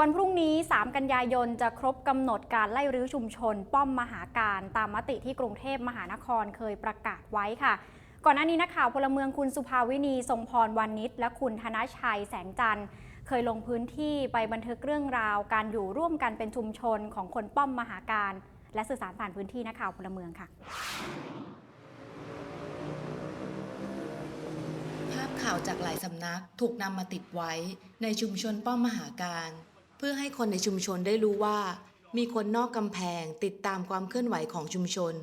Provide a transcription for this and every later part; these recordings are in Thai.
วันพรุ่งนี้ 3 กันยายนจะครบกำหนดการไล่รื้อชุมชน ป้อมมหาการตามมติที่กรุงเทพมหานครเคยประกาศไว้ค่ะ ก่อนหน้านี้นักข่าวพลเมืองคุณสุภาวินี ทรงพรวันนิชและคุณธนชัยแสงจันทร์เคยลงพื้นที่ไปบันทึกเรื่องราว การอยู่ร่วมกันเป็นชุมชนของคนป้อมมหาการ และสื่อสารผ่านพื้นที่นักข่าวพลเมืองค่ะภาพข่าวจากหลายสำนักถูกนำมาติดไว้ในชุมชนป้อมมหาการ เพื่อให้คนในชุมชนได้รู้ว่า มีคนนอกกำแพงติดตามความเคลื่อนไหวของชุมชน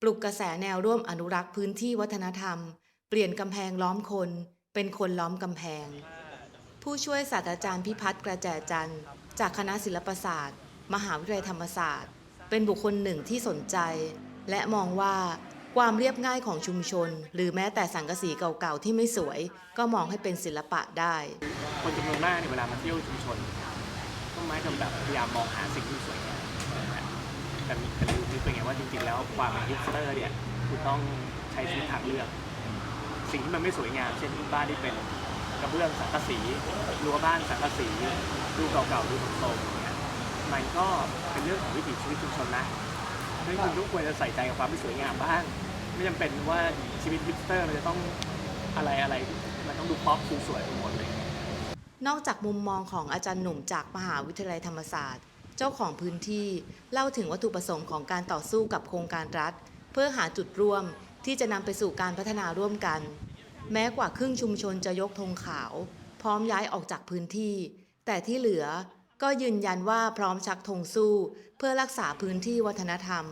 ปลุกกระแสแนวร่วมอนุรักษ์พื้นที่วัฒนธรรม เปลี่ยนกำแพงล้อมคน เป็นคนล้อมกำแพง ผู้ช่วยศาสตราจารย์พิพัฒน์กระแจจันทร์ จากคณะศิลปศาสตร์ มหาวิทยาลัยธรรมศาสตร์ เป็นบุคคลหนึ่งที่สนใจ และมองว่าความเรียบง่ายของชุมชน หรือแม้แต่สังกะสีเก่าๆที่ไม่สวย ก็มองให้เป็นศิลปะได้ คนจำนวนมากเนี่ยเวลามาเที่ยวชุมชน ก็มักจะแบบพยายามมองหาสิ่งที่สวยงามนะฮะแต่แต่ลืมนึกไปไงว่าจริงๆแล้วความเป็นฮิปสเตอร์เนี่ยคุณต้องใช้ชีวิตทางเลือก สิ่งที่มันไม่สวยงาม เช่นบ้านที่เป็นกระเบื้องสังกะสีรั้วบ้านสังกะสีดูเก่าๆดูโทรมๆอย่างเงี้ยมันก็เป็นเรื่องของวิถีชีวิตชุมชนนะดังนั้นคุณทุกควรจะใส่ใจกับความไม่สวยงามบ้าง ไม่จำเป็นว่าชีวิตฮิปสเตอร์มันจะต้องอะไรอะไรมันต้องดูป๊อปดูสวยไปหมดเลย นอกจากมุมมองของอาจารย์หนุ่มจากมหาวิทยาลัยธรรมศาสตร์ เจ้าของพื้นที่เล่าถึงวัตถุประสงค์ของการต่อสู้กับโครงการรัฐ เพื่อหาจุดร่วมที่จะนำไปสู่การพัฒนาร่วมกัน แม้กว่าครึ่งชุมชนจะยกธงขาว พร้อมย้ายออกจากพื้นที่ แต่ที่เหลือก็ยืนยันว่าพร้อมชักธงสู้ เพื่อรักษาพื้นที่วัฒนธรรม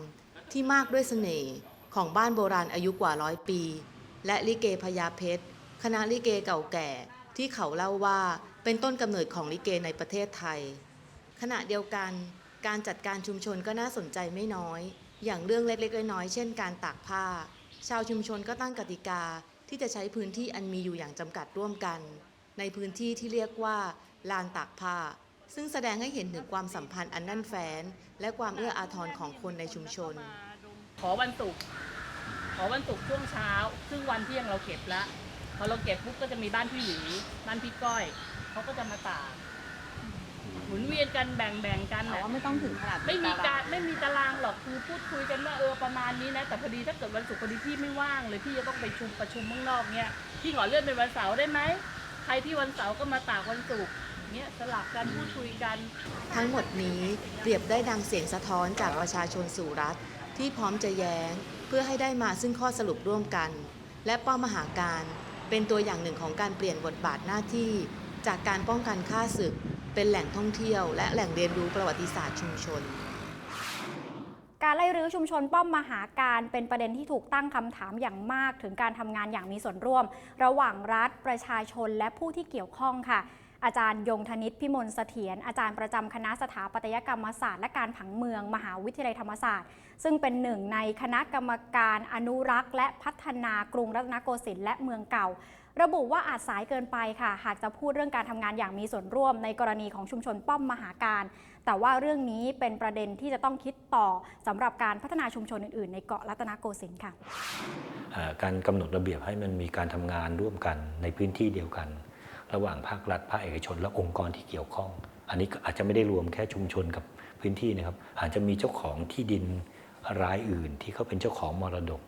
ที่มากด้วยเสน่ห์ของบ้านโบราณอายุกว่าร้อยปี และลิเกพญาเพชรคณะลิเกเก่าแก่ ที่เขาเล่าว่าเป็นต้นกำเนิดของลิเกในประเทศไทย ขณะเดียวกันการจัดการชุมชนก็น่าสนใจไม่น้อย อย่างเรื่องเล็กๆน้อยๆเช่นการตากผ้า ชาวชุมชนก็ตั้งกติกาที่จะใช้พื้นที่อันมีอยู่อย่างจำกัดร่วมกัน ในพื้นที่ที่เรียกว่าลานตากผ้า ซึ่งแสดงให้เห็นถึงความสัมพันธ์อันแน่นแฟ้นและความเอื้ออาทรของคนในชุมชน ขอวันศุกร์ขอวันศุกร์ช่วงเช้า ซึ่งวันเที่ยงเราเก็บละ พอเราเก็บปุ๊บก็จะมีบ้านพี่หลีบ้านพี่ก้อยเขาก็จะมาตากหมุนเวียนกันแบ่งแบ่งๆกันแต่น่ะว่าไม่ต้องถึงขนาดไม่มีตการไม่มีตารางหรอกคือพูดคุยกันว่าเออประมาณนี้นะ แต่พอดีถ้าเกิดวันศุกร์พอดีพี่ไม่ว่างเลยพี่จะต้องไปชุมประชุมข้างนอกเนี่ยพี่ขอเลื่อนเป็นวันเสาร์ได้ไหมใครที่วันเสาร์ก็มาตากวันศุกร์เนี่ยสลับกันพูดคุยกัน ทั้งหมดนี้เปรียบได้ดังเสียงสะท้อนจากประชาชนสู่รัฐ ที่พร้อมจะแย้ง เพื่อให้ได้มาซึ่งข้อสรุปร่วมกัน และป้อมมหาการ เป็นตัวอย่างหนึ่งของการเปลี่ยนบทบาทหน้าที่ จากการป้องกันฆ่าศึก เป็นแหล่งท่องเที่ยว และแหล่งเรียนรู้ประวัติศาสตร์ชุมชน การไล่รื้อชุมชนป้อมมหาการเป็นประเด็นที่ถูกตั้งคำถามอย่างมากถึงการทำงานอย่างมีส่วนร่วม ระหว่างรัฐประชาชนและผู้ที่เกี่ยวข้องค่ะ อาจารย์ยงธนิตพิมลเสถียรอาจารย์ประจำคณะสถาปัตยกรรมศาสตร์และการผังเมือง มหาวิทยาลัยธรรมศาสตร์ ซึ่งเป็นหนึ่งในคณะกรรมการอนุรักษ์ และพัฒนากรุงรัตนโกสินทร์และเมืองเก่า ระบุว่าอาจสายเกินไปค่ะ หากจะพูดเรื่องการทำงานอย่างมีส่วนร่วมในกรณีของชุมชนป้อมมหาการ แต่ว่าเรื่องนี้เป็นประเด็นที่จะต้องคิดต่อสำหรับการพัฒนาชุมชนอื่นๆ ในเกาะรัตนโกสินทร์ค่ะการกำหนดระเบียบให้มันมีการทำงานร่วมกันในพื้นที่เดียวกัน ระหว่างภาครัฐภาคเอกชน และองค์กรที่เกี่ยวข้อง อันนี้อาจจะไม่ได้รวมแค่ชุมชนกับพื้นที่นะครับ อาจจะมีเจ้าของที่ดินรายอื่น ที่เขาเป็นเจ้าของมรดก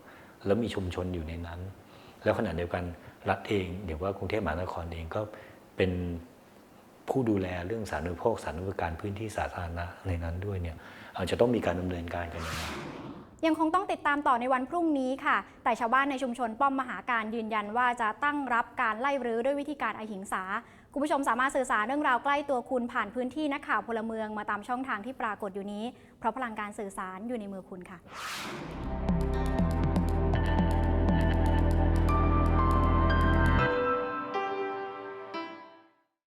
แล้วมีชุมชนอยู่ในนั้น แล้วขณะเดียวกันรัฐเองอย่างว่ากรุงเทพมหานครเองก็เป็นผู้ดูแลเรื่องสาธารณูปโภคสาธารณูปการพื้นที่สาธารณะในนั้นด้วยเนี่ยอาจจะต้องมีการดำเนินการกันอย่างไร ยังคงต้องติดตามต่อในวันพรุ่งนี้ค่ะ แต่ชาวบ้านในชุมชนป้อมมหาการยืนยันว่าจะตั้งรับการไล่รื้อด้วยวิธีการอหิงสา คุณผู้ชมสามารถสื่อสารเรื่องราวใกล้ตัวคุณผ่านพื้นที่นักข่าวพลเมืองมาตามช่องทางที่ปรากฏอยู่นี้ เพราะพลังการสื่อสารอยู่ในมือคุณค่ะ